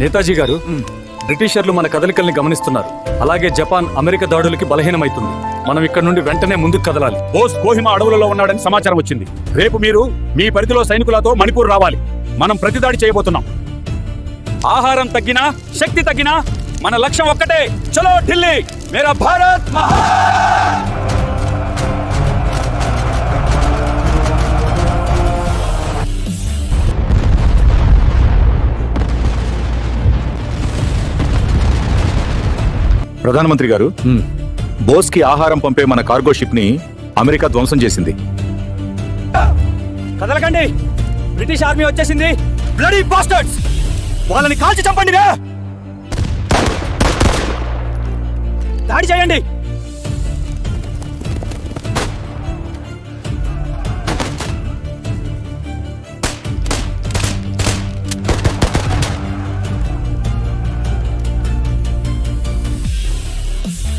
నేతాజీ గారు బ్రిటిషర్లు మన కదలికల్ని గమనిస్తున్నారు. అలాగే జపాన్ అమెరికా దాడులకి బలహీనమైతుంది. మనం ఇక్కడ నుండి వెంటనే ముందుకు కదలాలి. బోస్ కోహిమా అడవులలో ఉన్నాడని సమాచారం వచ్చింది. రేపు మీరు మీ పరిధిలో సైనికులతో మణిపూర్ రావాలి. మనం ప్రతిదాడి చేయబోతున్నాం. ఆహారం తగ్గినా శక్తి తగ్గినా మన లక్ష్యం ఒక్కటే. చలో ఢిల్లీ! మేరా భారత్ మహా ప్రధానమంత్రి గారు బోస్కి ఆహారం పంపే మన కార్గో షిప్ని అమెరికా ధ్వంసం చేసింది. కదలకండి! బ్రిటిష్ ఆర్మీ వచ్చేసింది. బ్లడీ బాస్టర్డ్స్ వాళ్ళని కాల్చి చంపండి దాడి చేయండి!